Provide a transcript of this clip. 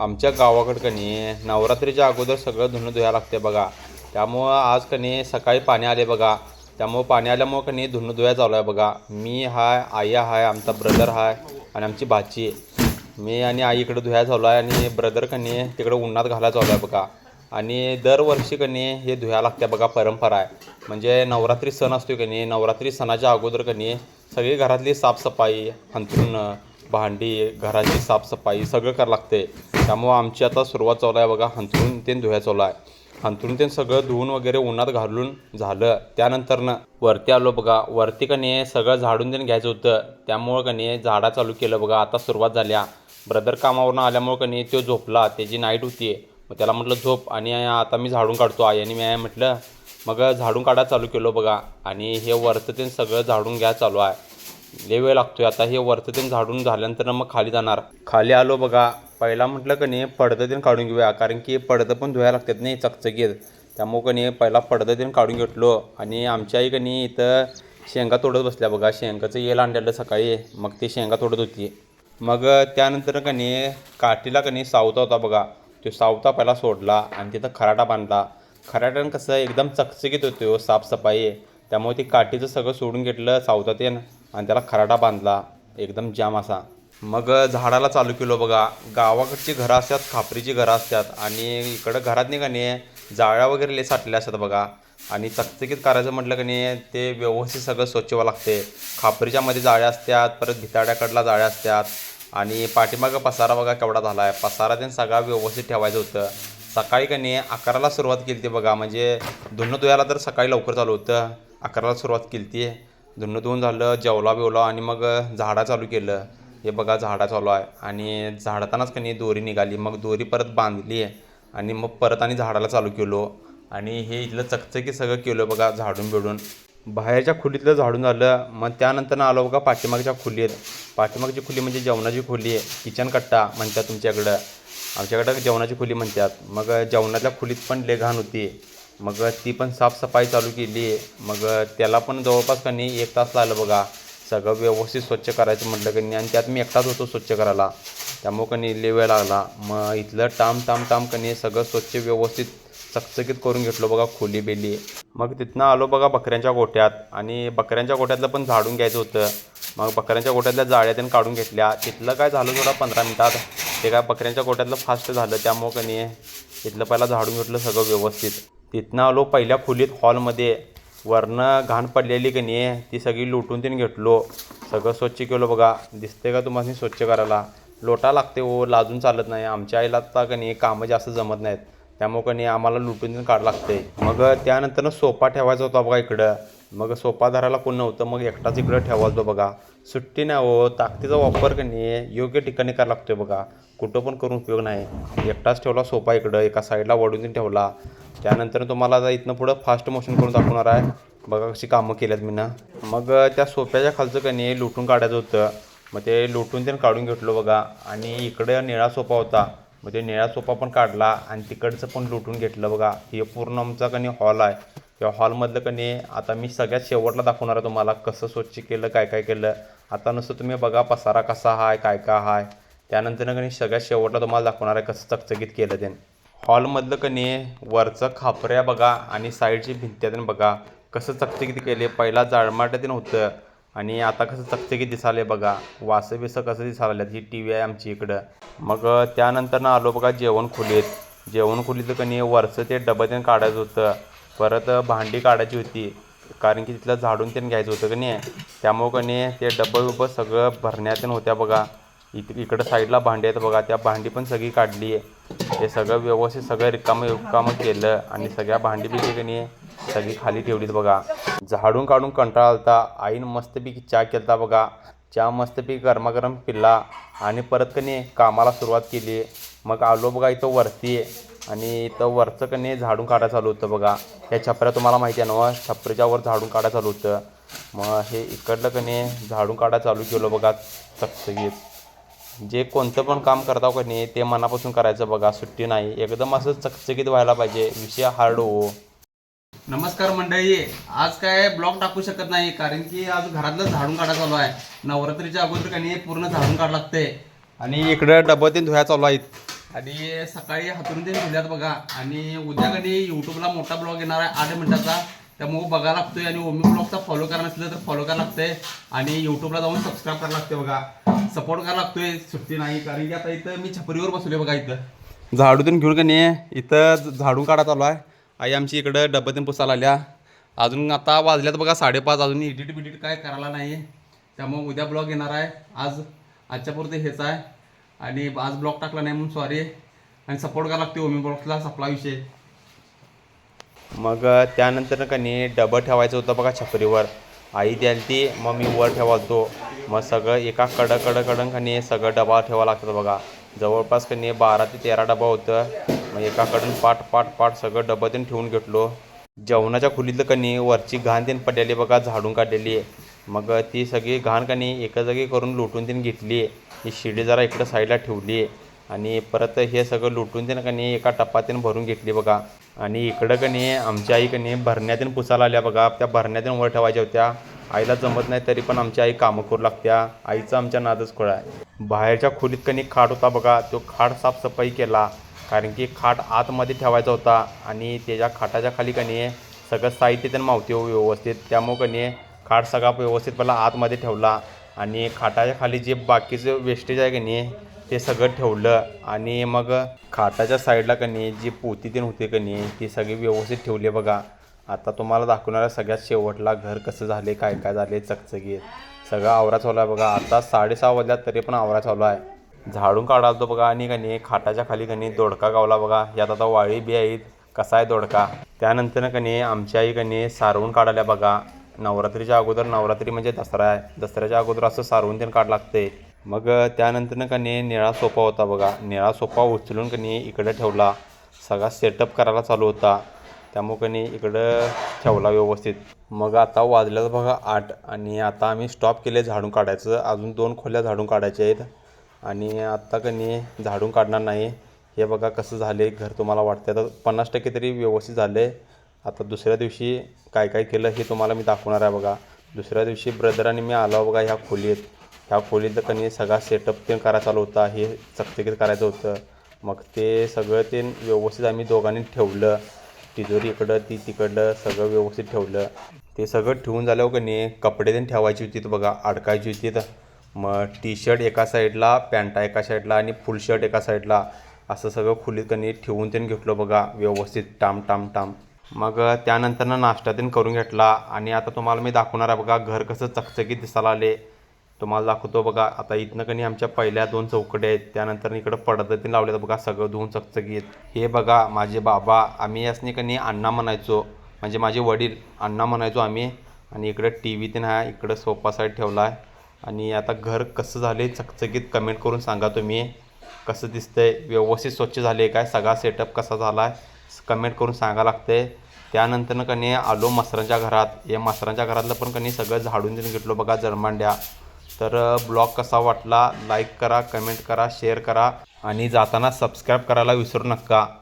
आमच्या गावाकडं कनी नवरात्रीच्या अगोदर सगळं धुणं धुया लागते बघा. त्यामुळं आज कनी सकाळी पाणी आले बघा. त्यामुळं पाणी आल्यामुळं कनी धुणं धुया चालू आहे बघा. मी हाय आई हाय आमचा ब्रदर हाय आणि आमची भाची. मी आणि आई इकडं धुया चालू आहे आणि ब्रदर कनी तिकडं उन्हात घालायला चालू आहे बघा. आणि दरवर्षी कणी हे धुया लागते बघा परंपरा आहे. म्हणजे नवरात्री सण असतो कनी. नवरात्री सणाच्या अगोदर कणी सगळी घरातली साफसफाई अंथरून भांडी घराची साफसफाई सगळं करावं लागते. त्यामुळं आमची आता सुरुवात चालू आहे बघा हंतरून ते धुया चालू आहे. हंतरून ते सगळं धुवून वगैरे उन्हात घालून झालं. त्यानंतरनं वरती आलो बघा वरती कनी सगळं झाडून देऊन घ्यायचं होतं. त्यामुळं कणी झाडा चालू केलं बघा आता सुरुवात झाल्या ब्रदर कामावरून आल्यामुळं कणी तो झोपला त्याची नाईट होती. मग त्याला म्हटलं झोप आणि आता मी झाडून काढतो आई आणि मी म्हटलं मग झाडून काढा चालू केलो बघा आणि हे वरचं ते सगळं झाडून घ्या चालू आहे. लय वेळ लागतोय. आता हे वरचं ते झाडून झाल्यानंतर मग खाली जाणार. खाली आलो बघा. पहिला म्हटलं का नाही पडदं ते काढून घेऊया. कारण की पडदं पण धुवायला लागतात नाही चकचकीत. त्यामुळं का नाही पहिला पडदं ते काढून घेतलो. आणि आमच्या आई का नाही इथं शेंगा तोडत बसल्या बघा. शेंगाचं येल आणलेलं सकाळी. मग ती शेंगा तोडत होती. मग त्यानंतर का नाही काठीला का नाही सावता होता बघा. तो सावता पहिला सोडला आणि तिथं खराटा बांधला. खराट्यानं कसं एकदम चकचकीत होतो. साफसफाई. त्यामुळे ती काठीचं सगळं सोडून घेतलं सावता ते आणि त्याला खराटा बांधला एकदम जाम असा. मग झाडाला चालू केलो बघा. गावाकडची घरं असतात खापरीची घरं असतात आणि इकडं घरात नाही का नाही जाळ्या वगैरे लय साठलेल्या असतात बघा. आणि चकचकीत करायचं म्हटलं का नाही ते व्यवस्थित सगळं स्वच्छ व्हावं लागते. खापरीच्यामध्ये जाळ्या असतात परत भिताड्याकडला जाळ्या असतात. आणि पाठीमागं पसारा बघा केवढा झाला आहे पसारा ते सगळा व्यवस्थित ठेवायचं होतं. सकाळी का नाही अकराला सुरुवात केली ती बघा. म्हणजे धुणं धुयाला तर सकाळी लवकर चालू होतं. अकराला सुरुवात केली ती. धुणं धुवून झालं जेवला बिवला आणि मग झाडा चालू केलं. हे बघा झाडा चालू आहे. आणि झाडतानाच कनी दोरी निघाली. मग दोरी परत बांधली आणि मग परत आणि झाडाला चालू केलो. आणि हे इथलं चकचकी सगळं केलं बघा झाडून बिडून. बाहेरच्या खोलीतलं झाडून झालं. मग त्यानंतर आलो बघा पाठीमागच्या खोलीत. पाठीमागची खोली म्हणजे जेवणाची खोली किचन कट्टा म्हणतात तुमच्याकडं. आमच्याकडं जेवणाची खोली म्हणतात. मग जेवणाच्या खोलीत पण लय घाण होती. मग ती पण साफसफाई चालू केली. मग त्याला पण जवळपास का एक तास लागलं बघा. सगळं व्यवस्थित स्वच्छ करायचं म्हटलं की आणि त्यात मी एकटाच होतो स्वच्छ करायला. त्यामुळं कनी नाही लय वेळ लागला. मग इथलं टाम टाम टाम का सगळं स्वच्छ व्यवस्थित चकचकीत करून घेतलो बघा खोली बेली. मग तिथनं आलो बघा बकऱ्यांच्या गोठ्यात आणि बकऱ्यांच्या गोठ्यातलं पण झाडून घ्यायचं होतं. मग बकऱ्यांच्या गोठ्यातल्या जाळ्या त्यानं काढून घेतल्या. तिथलं काय झालं थोडा पंधरा मिनटात. ते काय बकऱ्यांच्या गोठ्यातलं फास्ट झालं. त्यामुळं कनी इथलं पहिला झाडून घेतलं सगळं व्यवस्थित. तिथनं आलो पहिल्या खोलीत हॉलमध्ये. वरनं घाण पडलेली की नाही ती सगळी लुटून तीन घेतलो. सगळं स्वच्छ केलं बघा. दिसते का तुम्हाला स्वच्छ करायला? लोटा लागते ओ हो, लाजून चालत नाही. आमच्या आईला आता का नाही कामं जास्त जमत नाहीत. त्यामुळं का नाही आम्हाला लुटून काढ लागते मग त्यानंतर सोफा ठेवायचा होता बघा इकडं. मग सोफा धरायला कोण नव्हतं मग एकटाच इकडं ठेवायचो बघा. सुट्टी नाही हो ताकदीचा वापर करणे योग्य ठिकाणी करायला लागतोय बघा. कुठं पण करून उपयोग नाही. एकटाच ठेवला सोपा इकडं एका साईडला वडून तीन ठेवला. त्यानंतर तुम्हाला आता इथनं पुढं फास्ट मोशन करून दाखवणार आहे. बघा कशी कामं केल्यात मी ना मग त्या सोप्याच्या खालचं कणी लुटून काढायचं होतं. मग ते लुटून ते काढून घेतलो बघा. आणि इकडे निळा सोफा होता. मग ते निळा सोफा पण काढला आणि तिकडचं पण लुटून घेतलं बघा. हे पूर्ण आमचा कणी हॉल आहे. किंवा हॉलमधलं कणी आता मी सगळ्यात शेवटला दाखवणार आहे तुम्हाला कसं स्वच्छ केलं काय काय केलं. आता नुसतं तुम्ही बघा पसारा कसा आहे काय काय आहे त्यानंतर कणी सगळ्यात शेवटला तुम्हाला दाखवणार आहे कसं चकचकीत केलं त्याने. हॉलमधलं कणी वरचं खापऱ्या बघा आणि साईडची भिंत्यातून बघा. कसं चकचकीत केले पहिला जाळमाट्यातून होतं. आणि आता कसं चकचकीत दिसाले बघा. वासं बिसं कसं दिसायला ही टी व्ही आहे आमची इकडं. मग त्यानंतर ना आलो बघा जेवण खोलीत. जेवण खोलीचं कणी वरचं ते डबं त्याने काढायचं होतं. परत भांडी काढायची होती. कारण की तिथलं झाडून त्यानं घ्यायचं होतं का नाही. त्यामुळं का नाही ते डब्बं बिब्बं सगळं भरण्यात होत्या बघा. इक इकडं साईडला भांडी आहेत बघा. त्या भांडी पण सगळी काढली. ते सगळं व्यवस्थित सगळं रिकामं रिकामं केलं. आणि सगळ्या भांडी बिंडी की नाही सगळी खाली ठेवलीत बघा. झाडून काढून कंटाळा आलता. आईनं मस्तपैकी चहा केलता बघा. चहा मस्तपैकी गरमागरम पिल्ला आणि परत का कामाला सुरुवात केली. मग आलो बघा इथं वरती. आणि इथं वरचं का नाही झाडून काढायला चालू होतं बघा. ह्या छपऱ्या तुम्हाला माहिती आहे ना छपरीच्या वर झाडून काढायला चालू होतं. मग हे इकडलं का नाही झाडून काढायला चालू केलं बघा चकचकीत जे कोणतं पण काम करता का नाही ते मनापासून करायचं बघा सुट्टी नाही. एकदम असं चकचकीत व्हायला पाहिजे विषय हार्ड हो. नमस्कार मंडळी. आज काय ब्लॉग टाकू शकत नाही कारण की आज घरातलं झाडून काढा चालू आहे. नवरात्रीच्या अगोदर काही पूर्ण झाडून काढ लागते. आणि इकडं डबं ते धुया चालू आहेत. आणि सकाळी हातून ते धुल्यात बघा. आणि उद्या कधी युट्यूबला मोठा ब्लॉग येणार आहे आठ मिनिटाचा. त्यामुळे बघा लागतोय आणि ओमी ब्लॉगचा फॉलो करायला नसलं तर फॉलो करायला लागतंय. आणि युट्यूबला जाऊन सबस्क्राईब करायला लागते बघा. सपोर्ट करायला लागतोय सुट्टी नाही. कारण की आता इथं मी छपरीवर बसवले बघा इथं. झाडूतून घेऊन का नाही? इथं झाडून काढा चालू आहे. आई आमची इकडं डब्यातून पुसायला आल्या अजून आता वाजल्यात बघा साडेपाच. अजून एडिट बिडिट काय करायला नाही. त्यामुळे उद्या ब्लॉग येणार आहे. आज आजच्यापुरते हेच आहे. आणि आज ब्लॉक टाकला नाही म्हणून सॉरी आणि सपोर्ट करायला लागते ओमी ब्लॉगला सपला विषय. मग त्यानंतर का नाही डबं ठेवायचं होतं बघा छपरीवर. आई द्याल ती मग मी वर ठेवायचो मग सगळं एका कडं कडं कडं का नाही सगळं डबा ठेवा लागतं बघा. जवळपास का नाही बारा ते तेरा डबा होतं. मग एका कडून पाट पाट पाट सगळं डबं देऊन ठेवून घेतलो. जेवणाच्या खोलीतलं का नाही वरची घाण त्यांनी पडलेली बघा झाडून काढलेली. मग ती सगळी घाण एका जागी करून लुटून त्यांनी घेतली. ही शिडी जरा इकडं साईडला ठेवली. आणि परत हे सगळं लुटून त्यानं का नाही एका टप्पातीनं भरून घेतली बघा. आणि इकडं का नाही आमची आई का नाही भरण्यातून पुसायला आल्या बघा. त्या भरण्यातून वर ठेवायच्या होत्या. आईला जमत नाही तरी पण आमची आई कामं करू लागत्या. आईचा आमच्या नादच खोळा आहे. बाहेरच्या खोलीत का नाही खाट होता बघा. तो खाट साफसफाई केला. कारण की खाट आतमध्ये ठेवायचा होता. आणि त्याच्या खाटाच्या खाली का नाही सगळं साहित्य त्यांना मावते व्यवस्थित. त्यामुळं का नाही खाट सगळा व्यवस्थित पहिला आतमध्ये ठेवला आणि खाटाच्या खाली जे बाकीचं वेस्टेज आहे का नाही ते सगळं ठेवलं आणि मग खाटाच्या साईडला का नाही जी पोती तीन होते का नाही ती सगळी व्यवस्थित ठेवली बघा. आता तुम्हाला दाखवणार सगळ्यात शेवटला घर कसं झाले काय काय झाले चकचकीत. सगळं आवरा चालू आहे बघा. आता साडेसहा वाजल्यात तरी पण आवरा चालू आहे. झाडून काढालतो बघा आणि का नाही खाटाच्या खाली कनी दोडका गावला बघा. यात आता वाळी बी आहेत. कसा आहे दोडका? त्यानंतर का नाही आमची आई कनी सारवून काढायला बघा. नवरात्रीच्या अगोदर नवरात्री म्हणजे दसरा आहे. दसऱ्याच्या अगोदर असं सारवून त्यानं काढ लागते. मग त्यानंतर का नाही निळा सोफा होता बघा. निळा सोफा उचलून का नाही इकडं ठेवला. सगळा सेटअप करायला चालू होता. त्यामुळं का नाही इकडं ठेवला व्यवस्थित. मग आता वाजल्याच बघा आठ आणि आता आम्ही स्टॉप केले झाडून काढायचं. अजून दोन खोल्या झाडून काढायच्या आहेत. आणि आत्ता का नाही झाडून काढणार नाही. हे बघा कसं झाले घर तुम्हाला वाटतं आता पन्नास टक्के तरी व्यवस्थित झाले आता दुसऱ्या दिवशी काय काय केलं हे तुम्हाला मी दाखवणार आहे बघा. दुसऱ्या दिवशी ब्रदर आणि मी आलो बघा ह्या खोलीत. ह्या खोलीत कनी सगळा सेटअप ते करायचा चालू होता हे चकचकीत करायचं होतं. मग ते सगळं ते व्यवस्थित आम्ही दोघांनी ठेवलं. तिजोरी इकडं ती तिकडं सगळं व्यवस्थित ठेवलं. ते सगळं ठेवून झाल्यावर कनी कपडे ते ठेवायची होती बघा अडकायची होती. मग टी शर्ट एका साईडला पॅन्टा एका साईडला आणि फुल शर्ट एका साईडला असं सगळं खोलीत कनी ठेवून त्यांनी घेतलं बघा व्यवस्थित. टाम टाम टाम. मग त्यानंतरनं नाश्ता तीन करून घेतला. आणि आता तुम्हाला मी दाखवणार आहे बघा घर कसं चकचकीत दिसायला आले तुम्हाला दाखवतो बघा आता इथनं कनी आमच्या पहिल्या दोन चौकटे आहेत. त्यानंतर इकडं पडद्यातीन लावले बघा सगळं धुवून चकचकीत. हे बघा माझे बाबा आम्ही यासनी कणी अण्णा म्हणायचो. म्हणजे माझे वडील अण्णा म्हणायचो आम्ही. आणि इकडं टी व्ही तीन आहे इकडं सोफा साईड ठेवला आहे. आणि आता घर कसं झाले चकचकीत कमेंट करून सांगा तुम्ही. कसं दिसतंय व्यवस्थित स्वच्छ झाले काय? सगळा सेटअप कसा झाला आहे कमेंट करून सांगा लागते त्यानंतरनं कनी आलो मास्तरांच्या घरात. या मास्तरांच्या घरातलं पण कनी सगळं झाडून देऊन घेतलो बघा जरमांड्या. तर ब्लॉग कसा वाटला? लाईक करा कमेंट करा शेअर करा. आणि जाताना सबस्क्राईब करायला विसरू नका.